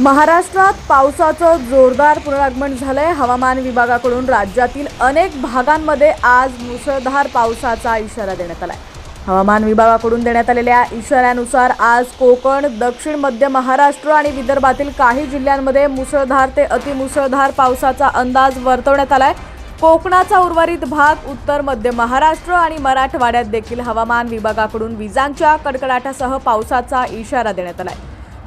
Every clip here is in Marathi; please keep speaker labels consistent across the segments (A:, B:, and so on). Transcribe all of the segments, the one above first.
A: महाराष्ट्रात पावसाचं जोरदार पुनरागमन झालंय. हवामान विभागाकडून राज्यातील अनेक भागांमध्ये आज मुसळधार पावसाचा इशारा देण्यात आलाय. हवामान विभागाकडून देण्यात आलेल्या इशाऱ्यानुसार आज कोकण दक्षिण मध्य महाराष्ट्र आणि विदर्भातील काही जिल्ह्यांमध्ये मुसळधार ते अतिमुसळधार पावसाचा अंदाज वर्तवण्यात आलाय. कोकणाचा उर्वरित भाग उत्तर मध्य महाराष्ट्र आणि मराठवाड्यात देखील हवामान विभागाकडून विजांच्या कडकडाटासह पावसाचा इशारा देण्यात आलाय.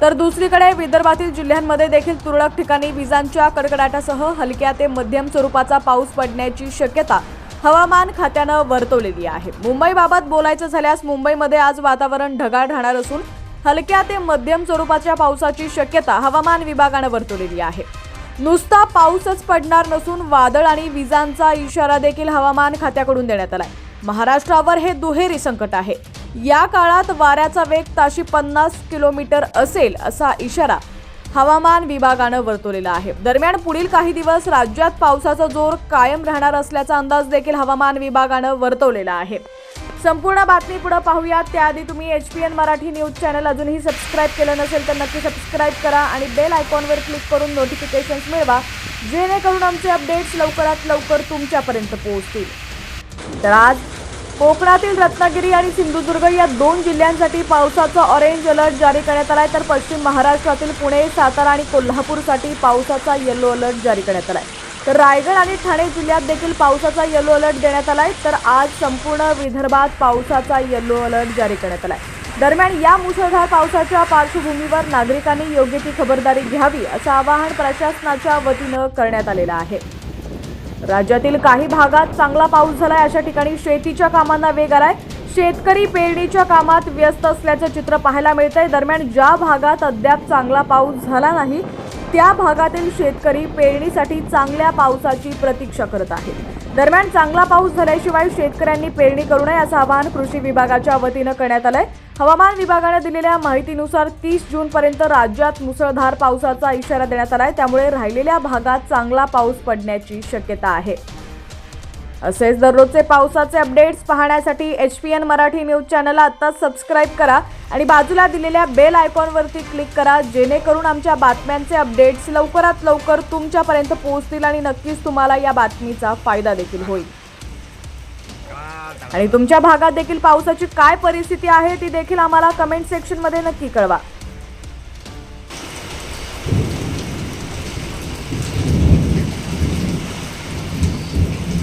A: तर दुसरीकडे विदर्भातील जिल्ह्यांमध्ये देखील तुरळक ठिकाणी विजांच्या कडकडाटासह हलक्या ते मध्यम स्वरूपाचा पाऊस पडण्याची शक्यता हवामान खात्यानं वर्तवलेली आहे. मुंबईबाबत बोलायचं झाल्यास मुंबईमध्ये आज वातावरण ढगाळ राहणार असून हलक्या ते मध्यम स्वरूपाच्या पावसाची शक्यता हवामान विभागानं वर्तवलेली आहे. नुसता पाऊसच पडणार नसून वादळ आणि विजांचा इशारा देखील हवामान खात्याकडून देण्यात आलाय. महाराष्ट्रावर हे दुहेरी संकट आहे. या काळात वाऱ्याचा वेग ताशी पन्नास किलोमीटर असेल असा इशारा हवामान विभागानं वर्तवलेला आहे. दरम्यान पुढील काही दिवस राज्यात पावसाचा जोर कायम राहणार असल्याचा अंदाज देखील हवामान विभागानं वर्तवलेला आहे. संपूर्ण बातमी पुढे पाहूयात. त्याआधी तुम्ही H P N Marathi news channel अजूनही सबस्क्राईब केलं नसेल तर नक्की सबस्क्राईब करा आणि बेल आयकॉनवर क्लिक करून नोटिफिकेशन्स मिळवा जेणेकरून आमचे अपडेट्स लवकरात लवकर तुमच्यापर्यंत पोहोचतील. तर आज कोकणातील रत्नागिरी आणि सिंधुदुर्ग या दोन जिल्ह्यांसाठी पावसाचा ऑरेंज अलर्ट जारी करण्यात आलाय. तर पश्चिम महाराष्ट्रातील पुणे सातारा आणि कोल्हापूरसाठी पावसाचा येलो अलर्ट जारी करण्यात आलाय. तर रायगड आणि ठाणे जिल्ह्यात देखील पावसाचा येलो अलर्ट देण्यात आलाय. तर आज संपूर्ण विदर्भात पावसाचा येलो अलर्ट जारी करण्यात आलाय. दरम्यान या मुसळधार पावसाच्या पार्श्वभूमीवर नागरिकांनी योग्य ती खबरदारी घ्यावी असं आवाहन प्रशासनाच्या वतीनं करण्यात आलेलं आहे. राज्यातील काही भागात चांगला पाऊस झालाय. अशा ठिकाणी शेतीच्या कामांना वेग आलाय. शेतकरी पेरणीच्या कामात व्यस्त असल्याचं चित्र पाहायला मिळतंय. दरम्यान ज्या भागात अद्याप चांगला पाऊस झाला नाही त्या भागातील शेतकरी पेरणीसाठी चांगल्या पावसाची प्रतीक्षा करत आहेत. दरम्यान चांगला पाऊस झाल्याशिवाय शेतकऱ्यांनी पेरणी करू नये असं आवाहन कृषी विभागाच्या वतीनं करण्यात आलंय. हवामान विभागाने दिलेल्या माहितीनुसार तीस जून पर्यंत राज्यात मुसळधार पावसाचा इशारा देण्यात आलाय. त्यामुळे राहिलेल्या भागात चांगला पाऊस पडण्याची शक्यता आहे. असेच दररोजचे पावसाचे अपडेट्स पाहण्यासाठी H P N Marathi news चॅनलला आत्ताच सबस्क्राईब करा आणि बाजूला दिलेल्या बेल आयकॉनवरती क्लिक करा जेणेकरून आमच्या बातम्यांचे अपडेट्स लवकरात लवकर तुमच्यापर्यंत पोहोचतील आणि नक्कीच तुम्हाला या बातमीचा फायदा देखील होईल. आणि तुमच्या भागात देखील पावसाची काय परिस्थिती आहे ती देखील आम्हाला कमेंट सेक्शनमध्ये नक्की कळवा.